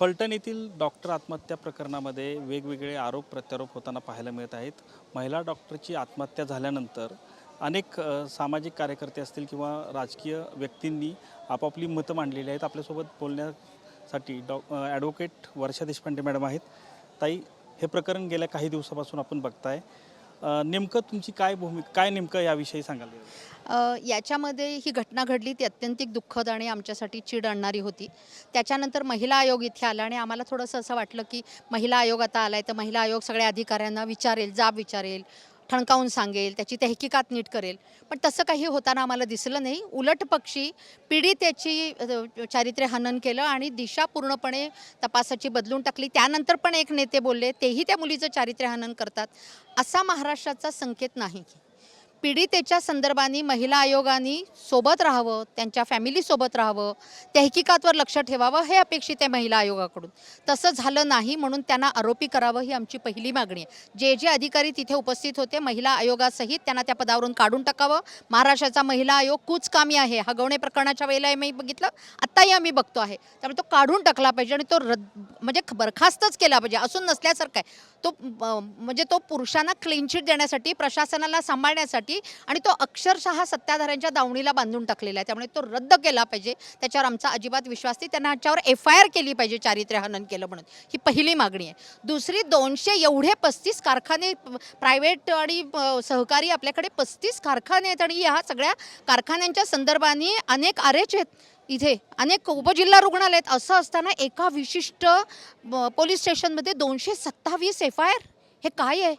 फलटण येथील डॉक्टर आत्महत्या प्रकरणामध्ये वेगवेगळे आरोप प्रत्यारोप होताना पाहायला मिळत आहेत. महिला डॉक्टरची आत्महत्या झाल्यानंतर अनेक सामाजिक कार्यकर्ते असतील किंवा राजकीय व्यक्तींनी आपापली मतं मांडलेली आहेत. आपल्यासोबत बोलण्यासाठी डॉ ॲडव्होकेट वर्षा देशपांडे मॅडम आहेत. ताई हे प्रकरण गेल्या काही दिवसापासून आपण बघताय. नेमकं तुमची काय भूमिका काय नेमकं याविषयी सांगाल? याच्यामध्ये ही घटना घडली ती अत्यंतिक दुःखद आणि आमच्यासाठी चीड आणणारी होती. त्याच्यानंतर महिला आयोग इथे आला आणि आम्हाला थोडंसं असं वाटलं की महिला आयोग आता आला आहे तर महिला आयोग सगळ्या अधिकाऱ्यांना विचारेल जाब विचारेल. ठणकावून सांगेल त्याची तहकिकात नीट करेल. पण तसं काही होताना आम्हाला दिसलं नाही. उलट पक्षी पीडितेची चारित्र्य हनन केलं आणि दिशा पूर्णपणे तपासाची बदलून टाकली. त्यानंतर पण एक नेते बोलले तेही त्या मुलीचं चारित्र्य हनन करतात. असा महाराष्ट्राचा संकेत नाही. पीडितेच्या संदर्भाने महिला आयोगाने सोबत राहावं त्यांच्या फॅमिलीसोबत राहावं तहकीकातवर लक्ष ठेवावं हे अपेक्षित आहे महिला आयोगाकडून. तसं झालं नाही म्हणून त्यांना आरोपी करावं ही आमची पहिली मागणी आहे. जे जे अधिकारी तिथे उपस्थित होते महिला आयोगासहित त्यांना त्या पदावरून काढून टाकावं. महाराष्ट्राचा महिला आयोग कुचकामी आहे. हगवणे प्रकरणाच्या वेळेला मी बघितलं आत्ताही आम्ही बघतो आहे. त्यामुळे तो काढून टाकला पाहिजे आणि तो रद्द म्हणजे बरखास्तच केला पाहिजे असून नसल्यासारखा आहे. तो म्हणजे तो पुरुषांना क्लीन चिट देण्यासाठी प्रशासनाला सांभाळण्यासाठी आणि तो अक्षरशः सत्ताधाऱ्यांच्या दावणीला बांधून टाकलेला आहे. त्यामुळे तो रद्द केला पाहिजे. त्याच्यावर आमचा अजिबात विश्वास नाही. त्यांना ह्याच्यावर एफ आय आर केली पाहिजे चारित्र्य हनन केलं म्हणून. ही पहिली मागणी आहे. दुसरी दोनशे एवढे पस्तीस कारखाने प्रायव्हेट आणि सहकारी आपल्याकडे पस्तीस कारखाने आहेत आणि ह्या सगळ्या कारखान्यांच्या संदर्भाने अनेक आरेच आहेत. इथे अनेक उपजिल्हा रुग्णालय आहेत. असं असताना एका विशिष्ट पोलीस स्टेशनमध्ये दोनशे सत्तावीस एफ आय आर हे काय आहे?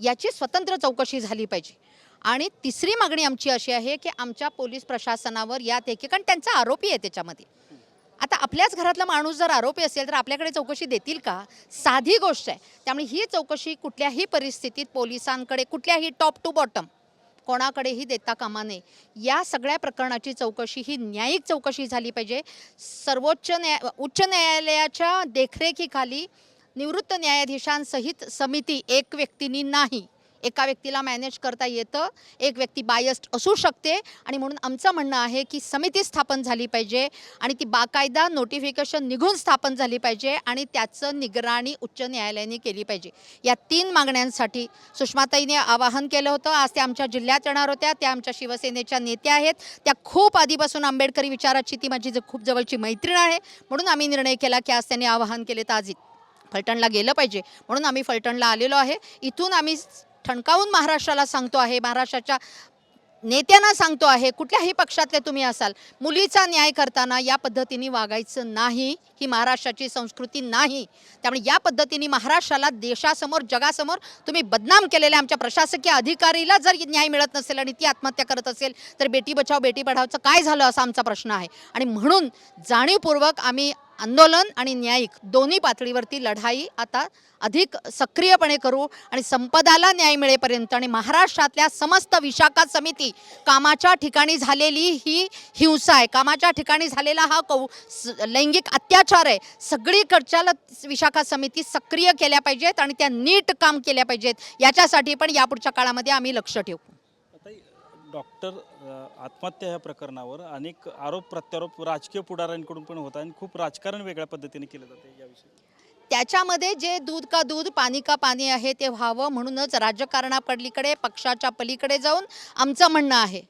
याची स्वतंत्र चौकशी झाली पाहिजे. आणि तिसरी मागणी आमची अशी आहे की आमच्या पोलीस प्रशासनावर यात एके कारण त्यांचा आरोपी आहे त्याच्यामध्ये. आता आपल्याच घरातला माणूस जर आरोपी असेल तर आपल्याकडे चौकशी देतील का? साधी गोष्ट आहे. त्यामुळे ही चौकशी कुठल्याही परिस्थितीत पोलिसांकडे कुठल्याही टॉप टू बॉटम कोणाकडेही देता कामा नये. या सगळ्या प्रकरणाची चौकशी ही न्यायिक चौकशी झाली पाहिजे. सर्वोच्च न्याय उच्च न्यायालयाच्या देखरेखीखाली निवृत्त न्यायाधीशांसहित समिती एक व्यक्तीनी नाही. एका व्यक्तीला मॅनेज करता येतं. एक व्यक्ती बायस्ड असू शकते. आणि म्हणून आमचं म्हणणं आहे की समिती स्थापन झाली पाहिजे आणि ती बाकायदा नोटिफिकेशन निघून स्थापन झाली पाहिजे आणि त्याचं निगराणी उच्च न्यायालयाने केली पाहिजे. या तीन मागण्यांसाठी सुषमाताईने आवाहन केलं होतं. आज त्या आमच्या जिल्ह्यात येणार होत्या. त्या आमच्या शिवसेनेच्या नेत्या आहेत. त्या खूप आधीपासून आंबेडकरी विचाराची ती माझी खूप जवळची मैत्रीण आहे. म्हणून आम्ही निर्णय केला की आज त्यांनी आवाहन केले तर आज फलटणला गेलं पाहिजे. म्हणून आम्ही फलटणला आलेलो आहे. इथून आम्ही ठणकावून महाराष्ट्राला सांगतो आहे महाराष्ट्राच्या नेत्यांना सांगतो आहे कुठल्याही पक्षातले तुम्ही असाल मुलीचा न्याय करताना या पद्धतीने वागायचं नाही ही महाराष्ट्राची संस्कृती नाही. त्यामुळे या पद्धतीने महाराष्ट्राला देशासमोर जगासमोर तुम्ही बदनाम केलेल्या आमच्या प्रशासकीय अधिकारीला जर न्याय मिळत नसेल आणि ती आत्महत्या करत असेल तर बेटी बचाव बेटी पढावचं काय झालं असा आमचा प्रश्न आहे. आणि म्हणून जाणीवपूर्वक आम्ही आंदोलन आणि न्यायिक दोन्ही पातळीवरती लढाई आता अधिक सक्रियपणे करू आणि संपदाला न्याय मिळेपर्यंत आणि महाराष्ट्रातल्या समस्त विशाखा समिती कामाच्या ठिकाणी झालेली ही हिंसा आहे. कामाच्या ठिकाणी झालेला हा कौ स- लैंगिक अत्याचार आहे. सगळीकडच्या विशाखा समिती सक्रिय केल्या पाहिजेत आणि त्या नीट काम केल्या पाहिजेत. याच्यासाठी पण यापुढच्या काळामध्ये आम्ही लक्ष ठेवू. डॉक्टर आत्महत्या या प्रकरणावर अनेक आरोप प्रत्यारोप राजकीय पुढाऱ्यांकडून पण होत आणि खूप राजकारण वेगळ्या पद्धतीने केलं जाते याविषयी त्याच्यामध्ये जे दूध का दूध पाणी का पाणी आहे ते व्हावं म्हणूनच राजकारणापलीकडे पक्षाच्या पलीकडे जाऊन आमचं म्हणणं आहे.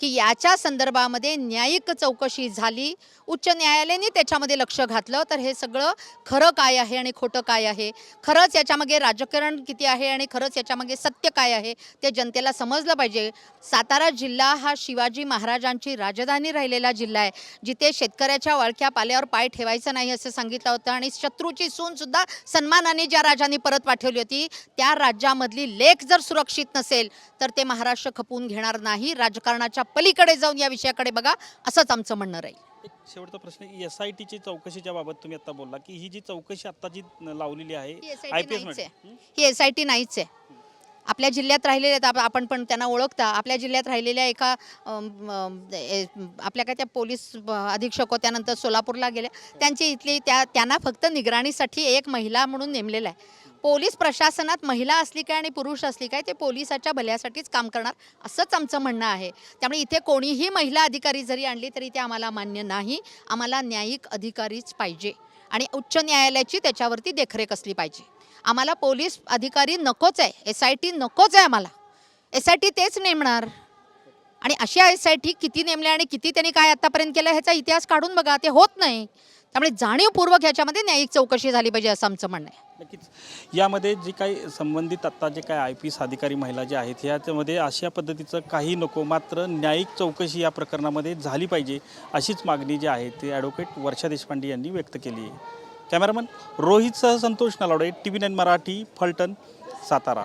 की याच्या संदर्भामध्ये न्यायिक चौकशी झाली. उच्च न्यायालयाने त्याच्यामध्ये लक्ष घातलं. तर हे सगळं खरं काय आहे आणि खोटं काय आहे? खरंच याच्यामागे राजकारण किती आहे आणि खरंच याच्यामागे सत्य काय आहे? ते जनतेला समजलं पाहिजे. सातारा जिल्हा हा शिवाजी महाराजांची राजधानी राहिलेला जिल्हा आहे. जिथे शेतकऱ्याच्या वळख्या पाल्यावर पाय ठेवायचं नाही असं सांगितलं होतं आणि शत्रूची सूनसुद्धा सन्मानाने ज्या राजांनी परत पाठवली होती त्या राज्यामधली लेख जर सुरक्षित नसेल तर ते महाराष्ट्र खपवून घेणार नाही. राजकारणाच्या पलीकडे जाऊन या विषयाकडे बघा असंच आमचं म्हणणं राहील. एक शेवटचा प्रश्न एस आय टीची चौकशीच्या बाबत तुम्ही आता बोलला की ही जी चौकशी आता जी लावलेली आहे ही SIT आय पी एस. ही एस आय टी नाहीच आहे. आपल्या जिल्ह्यात राहिलेल्या आपण पण त्यांना ओळखता. आपल्या जिल्ह्यात राहिलेल्या एका आपल्या काय त्या पोलीस अधीक्षक त्यानंतर सोलापूरला गेल्या. त्यांची इथली त्या त्यांना फक्त निगराणीसाठी एक महिला म्हणून नेमलेलं आहे. पोलीस प्रशासनात महिला असली काय आणि पुरुष असली काय ते पोलिसाच्या भल्यासाठीच काम करणार असंच आमचं म्हणणं आहे. त्यामुळे इथे कोणीही महिला अधिकारी जरी आणली तरी ते आम्हाला मान्य नाही. आम्हाला न्यायिक अधिकारीच पाहिजे आणि उच्च न्यायालयाची त्याच्यावरती देखरेख असली पाहिजे. आम्हाला पोलीस अधिकारी नकोच आहे एस आय टी नकोच आहे आम्हाला. एस आय टी तेच नेमणार. आणि अशा एस आय टी किती नेमल्या आणि किती त्यांनी काय आतापर्यंत केलं ह्याचा इतिहास काढून बघा ते होत नाही. त्यामुळे जाणीवपूर्वक ह्याच्यामध्ये न्यायिक चौकशी झाली पाहिजे असं आमचं म्हणणं आहे. नक्कीच. यामध्ये जी काही संबंधित आत्ता जे काही आय पी एस अधिकारी महिला जे आहेत ह्याच्यामध्ये अशा पद्धतीचं काही नको मात्र न्यायिक चौकशी या प्रकरणामध्ये झाली पाहिजे अशीच मागणी जी आहे ती ॲडव्होकेट वर्षा देशपांडे यांनी व्यक्त केली आहे. Cameraman रोहितसह Santosh Nalawade T V nine Marathi Phaltan Satara.